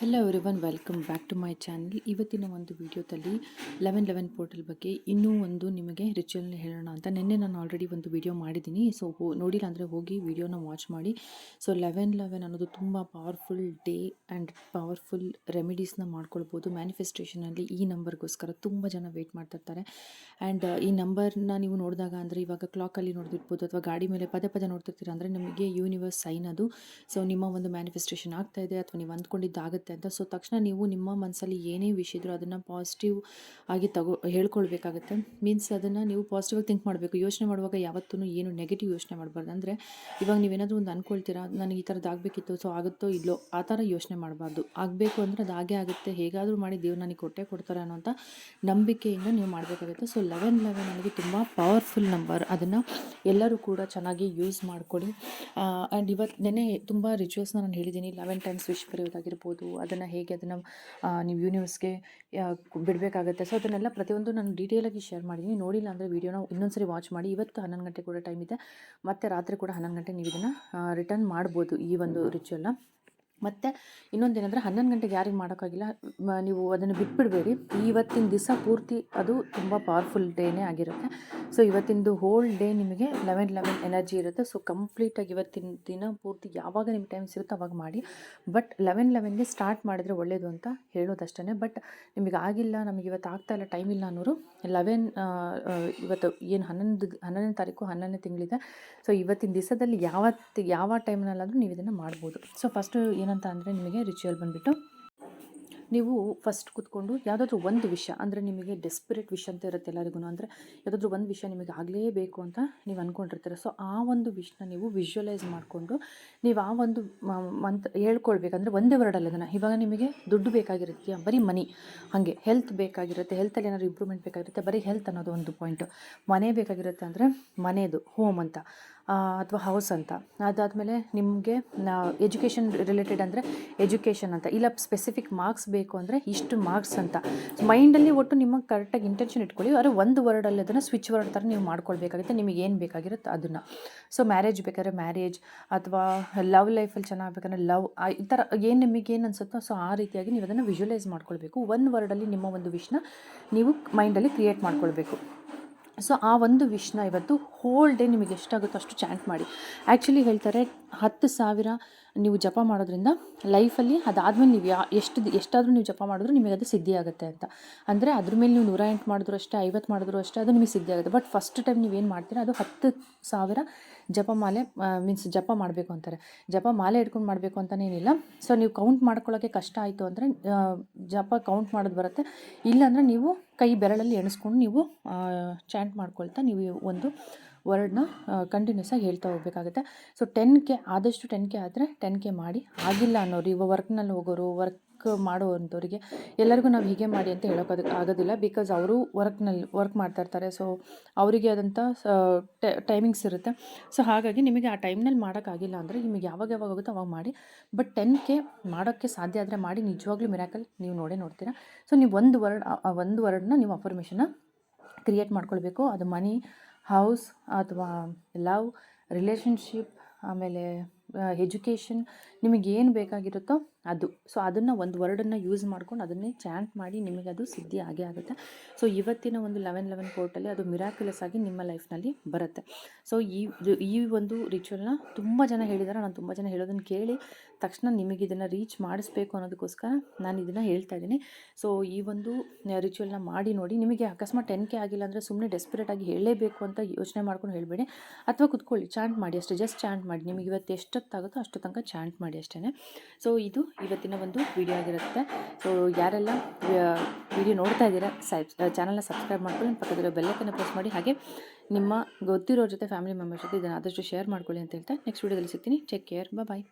Hello everyone welcome back to my channel ಇವತ್ತಿನ ಒಂದು ವಿಡಿಯೋದಲ್ಲಿ ಲೆವೆನ್ ಲೆವೆನ್ ಪೋರ್ಟಲ್ ಬಗ್ಗೆ ಇನ್ನೂ ಒಂದು ನಿಮಗೆ ರಿಚುವಲ್ ಹೇಳೋಣ ಅಂತ. ನಿನ್ನೆ ನಾನು ಆಲ್ರೆಡಿ ಒಂದು ವಿಡಿಯೋ ಮಾಡಿದ್ದೀನಿ. ಸೊ ನೋಡಿಲ್ಲ ಅಂದರೆ ಹೋಗಿ ವಿಡಿಯೋನ ವಾಚ್ ಮಾಡಿ. ಸೊ ಲೆವೆನ್ ಲೆವೆನ್ ಅನ್ನೋದು ತುಂಬ ಪವರ್ಫುಲ್ ಡೇ ಆ್ಯಂಡ್ ಪವರ್ಫುಲ್ ರೆಮಿಡೀಸ್ನ ಮಾಡ್ಕೊಳ್ಬೋದು. ಮ್ಯಾನಿಫೆಸ್ಟೇಷನಲ್ಲಿ ಈ ನಂಬರ್ಗೋಸ್ಕರ ತುಂಬ ಜನ ವೆಯ್ಟ್ ಮಾಡ್ತಿರ್ತಾರೆ ಆ್ಯಂಡ್ ಈ ನಂಬರ್ನ ನೀವು ನೋಡಿದಾಗ ಅಂದರೆ ಇವಾಗ ಕ್ಲಾಕಲ್ಲಿ ನೋಡ್ತಿರ್ಬೋದು ಅಥವಾ ಗಾಡಿ ಮೇಲೆ ಪದೇ ಪದೇ ನೋಡ್ತಿರ್ತೀರ ಅಂದರೆ ನಿಮಗೆ ಯೂನಿವರ್ಸ್ ಸೈನ್ ಅದು. ಸೊ ನಿಮ್ಮ ಒಂದು ಮ್ಯಾನಿಫೆಸ್ಟೇಷನ್ ಆಗ್ತಾ ಇದೆ ಅಥವಾ ನೀವು ಅಂದ್ಕೊಂಡಿದ್ದಾಗುತ್ತೆ ಅಂತ. ಸೊ ತಕ್ಷಣ ನೀವು ನಿಮ್ಮ ಮನಸ್ಸಲ್ಲಿ ಏನೇ ವಿಷಯ ಇದ್ರೂ ಅದನ್ನು ಪಾಸಿಟಿವ್ ಆಗಿ ತಗೋ, ಹೇಳ್ಕೊಳ್ಬೇಕಾಗತ್ತೆ. ಮೀನ್ಸ್ ಅದನ್ನು ನೀವು ಪಾಸಿಟಿವಾಗಿ ಥಿಂಕ್ ಮಾಡಬೇಕು. ಯೋಚನೆ ಮಾಡುವಾಗ ಯಾವತ್ತೂ ಏನು ನೆಗೆಟಿವ್ ಯೋಚನೆ ಮಾಡಬಾರ್ದು. ಅಂದರೆ ಇವಾಗ ನೀವೇನಾದರೂ ಒಂದು ಅಂದ್ಕೊಳ್ತೀರಾ ನನಗೆ ಈ ಥರದ್ದು ಆಗಬೇಕಿತ್ತು ಸೊ ಆಗುತ್ತೋ ಇಲ್ಲೋ? ಆ ಥರ ಯೋಚನೆ ಮಾಡಬಾರ್ದು. ಆಗಬೇಕು ಅಂದರೆ ಅದು ಹಾಗೆ ಆಗುತ್ತೆ. ಹೇಗಾದರೂ ಮಾಡಿ ದೇವ್ರು ನನಗೆ ಕೊಟ್ಟೆ ಕೊಡ್ತಾರೆ ಅನ್ನೋಂಥ ನಂಬಿಕೆಯಿಂದ ನೀವು ಮಾಡಬೇಕಾಗುತ್ತೆ. ಸೊ ಲೆವೆನ್ ಲೆವೆನ್ ನನಗೆ ತುಂಬ ಪವರ್ಫುಲ್ ನಂಬರ್ ಅದನ್ನು ಎಲ್ಲರೂ ಕೂಡ ಚೆನ್ನಾಗಿ ಯೂಸ್ ಮಾಡಿಕೊಡಿ. ಆ್ಯಂಡ್ ಇವತ್ತು ನೆನೆ ತುಂಬ ರಿಚುವಲ್ಸ್ನ ನಾನು ಹೇಳಿದ್ದೀನಿ. ಲೆವೆನ್ ಟೈಮ್ಸ್ ವಿಶ್ ಬರೆಯೋದಾಗಿರ್ಬೋದು ಅದನ್ನು ಹೇಗೆ ಅದನ್ನು ನೀವು ಯೂನಿವರ್ಸ್ಗೆ ಬಿಡಬೇಕಾಗತ್ತೆ. ಸೊ ಅದನ್ನೆಲ್ಲ ಪ್ರತಿಯೊಂದು ನಾನು ಡೀಟೇಲಾಗಿ ಶೇರ್ ಮಾಡಿದ್ದೀನಿ ನೋಡಿಲ್ಲ ಅಂದರೆ ವೀಡಿಯೋನ ಇನ್ನೊಂದು ಸರಿ ವಾಚ್ ಮಾಡಿ. ಇವತ್ತು ಹನ್ನೊಂದು ಗಂಟೆ ಕೂಡ ಟೈಮ್ ಇದೆ. ಮತ್ತು ರಾತ್ರಿ ಕೂಡ ಹನ್ನೊಂದು ಗಂಟೆ ನೀವು ಇದನ್ನು ರಿಟರ್ನ್ ಮಾಡ್ಬೋದು ಈ ಒಂದು ರಿಚುವಲ್ನ ಮತ್ತು ಇನ್ನೊಂದೇನೆಂದರೆ ಹನ್ನೊಂದು ಗಂಟೆಗೆ ಯಾರಿಗೆ ಮಾಡೋಕ್ಕಾಗಿಲ್ಲ. ನೀವು ಅದನ್ನು ಬಿಟ್ಬಿಡಬೇಡಿ. ಇವತ್ತಿನ ದಿವಸ ಪೂರ್ತಿ ಅದು ತುಂಬ ಪವರ್ಫುಲ್ ಡೇನೇ ಆಗಿರುತ್ತೆ. ಸೊ ಇವತ್ತಿಂದು ಹೋಲ್ ಡೇ ನಿಮಗೆ ಲೆವೆನ್ ಲೆವೆನ್ ಎನರ್ಜಿ ಇರುತ್ತೆ. ಸೊ ಕಂಪ್ಲೀಟಾಗಿ ಇವತ್ತಿನ ದಿನ ಪೂರ್ತಿ ಯಾವಾಗ ನಿಮ್ಗೆ ಟೈಮ್ ಸಿಗುತ್ತೋ ಅವಾಗ ಮಾಡಿ. ಬಟ್ ಲೆವೆನ್ ಲೆವೆನ್ಗೆ ಸ್ಟಾರ್ಟ್ ಮಾಡಿದರೆ ಒಳ್ಳೆಯದು ಅಂತ ಹೇಳೋದಷ್ಟೇ ಬಟ್ ನಿಮಗೆ ಆಗಿಲ್ಲ, ನಮಗೆ ಇವತ್ತು ಆಗ್ತಾ ಇಲ್ಲ ಟೈಮ್ ಇಲ್ಲ ಅನ್ನೋರು ಲೆವೆನ್ ಇವತ್ತು ಏನು ಹನ್ನೊಂದು, ಹನ್ನೊಂದನೇ ತಾರೀಕು, ಹನ್ನೊಂದನೇ ತಿಂಗಳಿದೆ. ಸೊ ಇವತ್ತಿನ ದಿವಸದಲ್ಲಿ ಯಾವತ್ತು, ಯಾವ ಟೈಮ್ನಲ್ಲಾದರೂ ನೀವು ಇದನ್ನು ಮಾಡ್ಬೋದು. ಸೊ ಫಸ್ಟು ಏನಂತ ಅಂದರೆ ನಿಮಗೆ ರಿಚುವಲ್ ಬಂದುಬಿಟ್ಟು ನೀವು ಫಸ್ಟ್ ಕೂತ್ಕೊಂಡು ಯಾವುದಾದ್ರೂ ಒಂದು ವಿಷಯ ಅಂದರೆ ನಿಮಗೆ ಡೆಸ್ಪಿರೇಟ್ ವಿಷ ಅಂತ ಇರುತ್ತೆ ಎಲ್ಲರಿಗೂ ಅಂದರೆ ಯಾವುದಾದ್ರೂ ಒಂದು ವಿಷಯ ನಿಮಗೆ ಆಗಲೇಬೇಕು ಅಂತ ನೀವು ಅಂದ್ಕೊಂಡಿರ್ತೀರ ಸೊ ಆ ಒಂದು ವಿಷನ ನೀವು ವಿಜುವಲೈಸ್ ಮಾಡಿಕೊಂಡು ನೀವು ಆ ಒಂದು ಮಂತ್ ಹೇಳ್ಕೊಳ್ಬೇಕಂದ್ರೆ ಒಂದೇ ವರ್ಡಲ್ಲಿ ಅದನ್ನು ಇವಾಗ ನಿಮಗೆ ದುಡ್ಡು ಬೇಕಾಗಿರುತ್ತೆ, ಬರೀ ಮನಿ ಹಾಗೆ ಹೆಲ್ತ್ ಬೇಕಾಗಿರುತ್ತೆ ಹೆಲ್ತಲ್ಲಿ ಏನಾದ್ರು ಇಂಪ್ರೂವ್ಮೆಂಟ್ ಬೇಕಾಗಿರುತ್ತೆ, ಬರೀ ಹೆಲ್ತ್ ಅನ್ನೋದು ಒಂದು ಪಾಯಿಂಟು ಮನೆ ಬೇಕಾಗಿರುತ್ತೆ ಅಂದರೆ ಮನೆಯದು ಹೋಮ್ ಅಂತ. ಅಥವಾ ಹೌಸ್ ಅಂತ. ಅದಾದಮೇಲೆ ನಿಮಗೆ ಎಜುಕೇಷನ್ ರಿಲೇಟೆಡ್ ಅಂದರೆ ಎಜುಕೇಷನ್ ಅಂತ. ಇಲ್ಲ ಸ್ಪೆಸಿಫಿಕ್ ಮಾರ್ಕ್ಸ್ ಬೇಕು ಅಂದರೆ ಇಷ್ಟು ಮಾರ್ಕ್ಸ್ ಅಂತ. ಮೈಂಡಲ್ಲಿ ಒಟ್ಟು ನಿಮಗೆ ಕರೆಕ್ಟಾಗಿ ಇಂಟೆನ್ಷನ್ ಇಟ್ಕೊಳ್ಳಿ. ಆದರೆ ಒಂದು ವರ್ಡಲ್ಲಿ ಅದನ್ನು ಸ್ವಿಚ್ ವರ್ಡ್ ಥರ ನೀವು ಮಾಡ್ಕೊಳ್ಬೇಕಾಗುತ್ತೆ. ನಿಮಗೆ ಏನು ಬೇಕಾಗಿರುತ್ತೆ ಅದನ್ನು. ಸೊ ಮ್ಯಾರೇಜ್ ಬೇಕಾದ್ರೆ ಮ್ಯಾರೇಜ್ ಅಥವಾ ಲವ್ ಲೈಫಲ್ಲಿ ಚೆನ್ನಾಗಬೇಕಂದ್ರೆ ಲವ್ ಈ ಥರ ಏನು ನಿಮಗೆ ಏನು ಅನ್ಸುತ್ತೋ ಸೊ, ಆ ರೀತಿಯಾಗಿ ನೀವು ಅದನ್ನು ವಿಜುವಲೈಸ್ ಮಾಡ್ಕೊಳ್ಬೇಕು. ಒಂದು ವರ್ಡಲ್ಲಿ ನಿಮ್ಮ ಒಂದು ವಿಷ್ನ ನೀವು ಮೈಂಡಲ್ಲಿ ಕ್ರಿಯೇಟ್ ಮಾಡ್ಕೊಳ್ಬೇಕು. ಸೊ ಆ ಒಂದು ವಿಷ್ನ ಇವತ್ತು ಹೋಲ್ ಡೇ ನಿಮಗೆ ಎಷ್ಟಾಗುತ್ತೋ ಅಷ್ಟು ಚಾಂಟ್ ಮಾಡಿ. ಆ್ಯಕ್ಚುಲಿ ಹೇಳ್ತಾರೆ ಹತ್ತು ಸಾವಿರ ನೀವು ಜಪ ಮಾಡೋದ್ರಿಂದ ಲೈಫಲ್ಲಿ ಅದಾದಮೇಲೆ ನೀವು ಯಾ, ಎಷ್ಟು ಎಷ್ಟಾದರೂ ನೀವು ಜಪ ಮಾಡಿದ್ರು ನಿಮಗೆ ಅದು ಸಿದ್ಧಿ ಆಗುತ್ತೆ ಅಂತ. ಅಂದರೆ ಅದ್ರ ಮೇಲೆ ನೀವು ನೂರ ಎಂಟು ಮಾಡಿದ್ರು ಅಷ್ಟೇ, ಐವತ್ತು ಮಾಡಿದ್ರು ಅಷ್ಟೇ, ಅದು ನಿಮಗೆ ಸಿದ್ಧಿ ಆಗುತ್ತೆ. ಬಟ್ ಫಸ್ಟ್ ಟೈಮ್ ನೀವೇನು ಮಾಡ್ತೀರಾ, ಅದು ಹತ್ತು ಸಾವಿರ ಜಪಮಾಲೆ ಮೀನ್ಸ್ ಜಪ ಮಾಡಬೇಕು ಅಂತಾರೆ. ಜಪ ಮಾಲೆ ಇಟ್ಕೊಂಡು ಮಾಡಬೇಕು ಅಂತಲೇ ಏನಿಲ್ಲ. ಸೊ ನೀವು ಕೌಂಟ್ ಮಾಡ್ಕೊಳ್ಳೋಕ್ಕೆ ಕಷ್ಟ ಆಯಿತು ಅಂದರೆ ಜಪ ಕೌಂಟ್ ಮಾಡೋದು ಬರುತ್ತೆ. ಇಲ್ಲಾಂದರೆ ನೀವು ಕೈ ಬೆರಳಲ್ಲಿ ಎಣಿಸ್ಕೊಂಡು ನೀವು ಚಾಂಟ್ ಮಾಡ್ಕೊಳ್ತಾ ನೀವು ಒಂದು ವರ್ಡ್ನ ಕಂಟಿನ್ಯೂಸ್ ಆಗಿ ಹೇಳ್ತಾ ಹೋಗಬೇಕಾಗುತ್ತೆ. ಸೊ ಟೆನ್ ಕೆ ಆದಷ್ಟು ಟೆನ್ ಕೆ ಆದರೆ ಟೆನ್ ಕೆ ಮಾಡಿ, ಆಗಿಲ್ಲ ಅನ್ನೋರು ಇವಾಗ ವರ್ಕ್ನಲ್ಲಿ ಹೋಗೋರು ವರ್ಕ್ ಮಾಡುವಂಥವ್ರಿಗೆ ಎಲ್ಲರಿಗೂ ನಾವು ಹೀಗೆ ಮಾಡಿ ಅಂತ ಹೇಳೋಕ್ಕಾಗ ಆಗೋದಿಲ್ಲ. ಬಿಕಾಸ್ ಅವರು ವರ್ಕ್ನಲ್ಲಿ ವರ್ಕ್ ಮಾಡ್ತಾ ಇರ್ತಾರೆ. ಸೊ ಅವರಿಗೆ ಆದಂಥ ಟೈಮಿಂಗ್ಸ್ ಇರುತ್ತೆ. ಸೊ ಹಾಗಾಗಿ ನಿಮಗೆ ಆ ಟೈಮ್ನಲ್ಲಿ ಮಾಡೋಕ್ಕಾಗಿಲ್ಲ ಅಂದರೆ ನಿಮಗೆ ಯಾವಾಗ ಯಾವಾಗ ಆಗುತ್ತೋ ಅವಾಗ ಮಾಡಿ. ಬಟ್ ಟೆನ್ ಕೆ ಮಾಡೋಕ್ಕೆ ಸಾಧ್ಯ ಆದರೆ ಮಾಡಿ. ನಿಜವಾಗ್ಲೂ ಮಿರಾಕಲ್ ನೀವು ನೋಡೇ ನೋಡ್ತೀರಾ. ಸೊ ನೀವು ಒಂದು ವರ್ಡ್ ಒಂದು ವರ್ಡ್ನ ನೀವು ಅಫರ್ಮೇಷನ್ನ ಕ್ರಿಯೇಟ್ ಮಾಡ್ಕೊಳ್ಬೇಕು. ಅದು ಮನಿ ಹೌಸ್ ಅಥವಾ ಲವ್ ರಿಲೇಷನ್ಶಿಪ್ ಆಮೇಲೆ ಎಜುಕೇಷನ್ ನಿಮಗೇನು ಬೇಕಾಗಿರುತ್ತೋ ಅದು. ಸೊ ಅದನ್ನು ಒಂದು ವರ್ಡನ್ನು ಯೂಸ್ ಮಾಡ್ಕೊಂಡು ಅದನ್ನೇ ಚಾಂಟ್ ಮಾಡಿ ನಿಮಗೆ ಅದು ಸಿದ್ಧಿ ಆಗೇ ಆಗುತ್ತೆ. ಸೊ ಇವತ್ತಿನ ಒಂದು ಲೆವೆನ್ ಲೆವೆನ್ ಕೋರ್ಟಲ್ಲಿ ಅದು ಮಿರಾಕ್ಯುಲಸ್ ಆಗಿ ನಿಮ್ಮ ಲೈಫ್ನಲ್ಲಿ ಬರುತ್ತೆ. ಸೊ ಈ ಈ ಒಂದು ರಿಚುವಲ್ನ ತುಂಬ ಜನ ಹೇಳಿದ್ದಾರೆ ನಾನು ತುಂಬ ಜನ ಹೇಳೋದನ್ನು ಕೇಳಿ ತಕ್ಷಣ ನಿಮಗೆ ಇದನ್ನು ರೀಚ್ ಮಾಡಿಸ್ಬೇಕು ಅನ್ನೋದಕ್ಕೋಸ್ಕರ ನಾನು ಇದನ್ನು ಹೇಳ್ತಾ ಇದ್ದೀನಿ. ಸೊ ಈ ಒಂದು ರಿಚುವಲ್ನ ಮಾಡಿ ನೋಡಿ ನಿಮಗೆ ಅಕಸ್ಮಾತ್ ಕೆ ಆಗಿಲ್ಲ ಅಂದರೆ ಸುಮ್ಮನೆ ಡೆಸ್ಪರೇಟ್ ಆಗಿ ಹೇಳಲೇಬೇಕು ಅಂತ ಯೋಚನೆ ಮಾಡ್ಕೊಂಡು ಹೇಳಬೇಡಿ. ಅಥವಾ ಕುತ್ಕೊಳ್ಳಿ ಚಾಂಟ್ ಮಾಡಿ ಅಷ್ಟೇ. ಜಸ್ಟ್ ಚಾಂಟ್ ಮಾಡಿ. ನಿಮಗೆ ಇವತ್ತು ಎಷ್ಟೊತ್ತಾಗುತ್ತೋ ಅಷ್ಟು ತನಕ ಚಾಂಟ್ ಮಾಡಿ ಅಷ್ಟೇ ಸೊ ಇದು ಇವತ್ತಿನ ಒಂದು ವಿಡಿಯೋ ಆಗಿರುತ್ತೆ. ಸೊ ಯಾರೆಲ್ಲ ವಿಡಿಯೋ ನೋಡ್ತಾ ಇದ್ದೀರಾ, ಸೈಬ್ ಚಾನಲ್ನ ಸಬ್ಸ್ಕ್ರೈಬ್ ಮಾಡ್ಕೊಳ್ಳಿ. ಪಕ್ಕದಲ್ಲಿರೋ ಬೆಲ್ಲಕ್ಕನ್ನು ಪ್ರೆಸ್ ಮಾಡಿ. ಹಾಗೆ ನಿಮ್ಮ ಗೊತ್ತಿರೋ ಜೊತೆ ಫ್ಯಾಮಿಲಿ ಮೆಂಬರ್ಸ್ ಜೊತೆ ಇದನ್ನು ಆದಷ್ಟು ಶೇರ್ ಮಾಡ್ಕೊಳ್ಳಿ ಅಂತ ಹೇಳ್ತಾ ನೆಕ್ಸ್ಟ್ ವಿಡಿಯೋದಲ್ಲಿ ಸಿಗ್ತೀನಿ. Take care bye